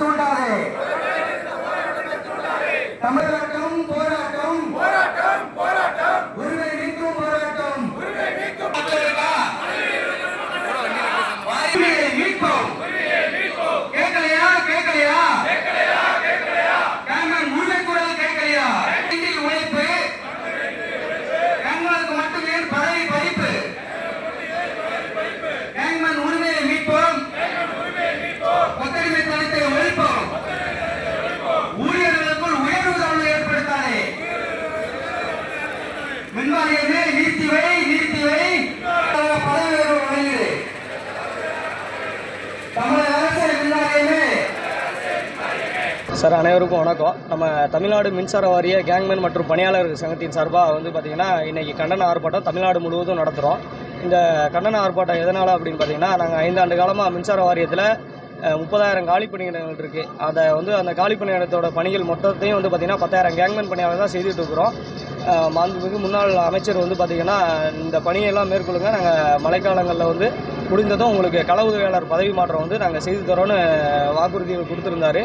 ढूंढा है। சார் அனைவருக்கும் வணக்கம். நம்ம தமிழ்நாடு மின்சார வாரிய கேங்மேன் மற்றும் பணியாளர் சங்கத்தின் சார்பாக வந்து பார்த்திங்கன்னா இன்றைக்கி கண்டன ஆர்ப்பாட்டம் தமிழ்நாடு முழுவதும் நடத்துகிறோம் இந்த கண்டன ஆர்ப்பாட்டம் எதனால் அப்படின்னு பார்த்தீங்கன்னா நாங்கள் ஐந்தாண்டு காலமாக மின்சார வாரியத்தில் முப்பதாயிரம் காலி பணியிடங்கள் இருக்குது அதை வந்து அந்த காலி பணியிடத்தோட பணிகள் மொத்தத்தையும் வந்து பார்த்திங்கன்னா பத்தாயிரம் கேங்மேன் பணியாளர் தான் செய்துட்டு இருக்கிறோம். மாண்புமிகு முன்னாள் அமைச்சர் வந்து பார்த்திங்கன்னா இந்த பணியெல்லாம் மேற்கொள்ளுங்க. நாங்கள் மழைக்காலங்களில் வந்து முடிந்ததும் உங்களுக்கு கள உதவியாளர் பதவி மாற்றம் வந்து நாங்கள் செய்து தரோன்னு வாக்குறுதிகள் கொடுத்துருந்தாரு.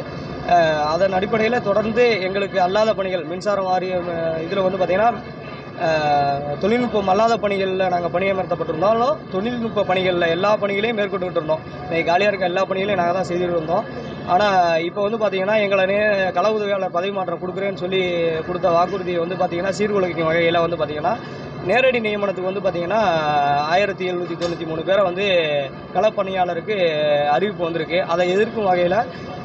அதன் அடிப்படையில் தொடர்ந்து எங்களுக்கு அல்லாத பணிகள் மின்சார வாரியம் இதில் வந்து பார்த்திங்கன்னா தொழில்நுட்பம் அல்லாத பணிகளில் நாங்கள் பணியமர்த்தப்பட்டிருந்தாலும் தொழில்நுட்ப பணிகளில் எல்லா பணிகளையும் மேற்கொண்டுகிட்டு இருந்தோம். இன்னைக்கு காலியாக இருக்க எல்லா பணிகளையும் நாங்கள் தான் செய்துட்டு இருந்தோம். ஆனால் இப்போ வந்து பார்த்திங்கன்னா எங்களை நே கள உதவியாளர் பதவி மாற்றம் கொடுக்குறேன்னு சொல்லி கொடுத்த வாக்குறுதியை வந்து பார்த்திங்கன்னா சீர்குலைக்கும் வகையில் வந்து பார்த்திங்கன்னா நேரடி நியமனத்துக்கு வந்து பார்த்திங்கன்னா ஆயிரத்தி எழுநூற்றி தொண்ணூற்றி மூணு பேரை வந்து களப்பணியாளருக்கு அறிவிப்பு வந்திருக்கு. அதை எதிர்க்கும் வகையில்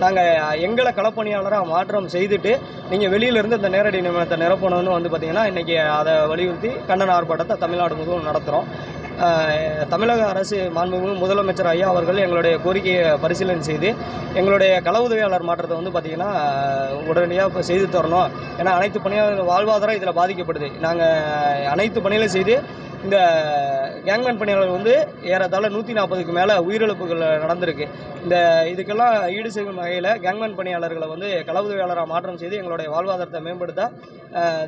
நாங்கள் எங்களை களப்பணியாளராக மாற்றம் செய்துட்டு நீங்கள் வெளியிலேருந்து இந்த நேரடி நியமனத்தை நிரப்பணும்னு வந்து பார்த்திங்கன்னா இன்றைக்கி அதை வலியுறுத்தி கண்டன ஆர்ப்பாட்டத்தை தமிழ்நாடு முழுவதும் நடத்துகிறோம் தமிழக அரசு மாண்புமிகு முதலமைச்சர் ஐயா அவர்கள் எங்களுடைய கோரிக்கையை பரிசீலனை செய்து எங்களுடைய கள உதவியாளர் மாற்றத்தை வந்து பார்த்திங்கன்னா உடனடியாக இப்போ செய்து தரணும். ஏன்னா அனைத்து பணியாளர்கள் வாழ்வாதாரம் இதில் பாதிக்கப்படுது. நாங்கள் அனைத்து பணிகளையும் செய்து இந்த கேங்மேன் பணியாளர்கள் வந்து ஏறத்தாழ நூற்றி நாற்பதுக்கு மேலே உயிரிழப்புகள் நடந்திருக்கு. இந்த இதுக்கெல்லாம் ஈடு செய்யும் வகையில் கேங்மேன் பணியாளர்களை வந்து களவுதவியாளராக மாற்றம் செய்து எங்களுடைய வாழ்வாதாரத்தை மேம்படுத்த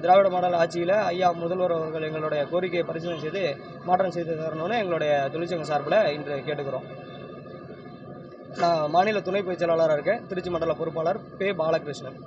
திராவிட மாடல் ஆட்சியில் ஐயா முதல்வர் அவர்கள் எங்களுடைய கோரிக்கையை பரிசீலனை செய்து மாற்றம் செய்து தரணும்னு எங்களுடைய தொழிற்சங்க சார்பில் இன்று கேட்டுக்கிறோம். நான் மாநில துணை பொதுச் செயலாளராக இருக்கேன். திருச்சி மண்டல பொறுப்பாளர் பே பாலகிருஷ்ணன்.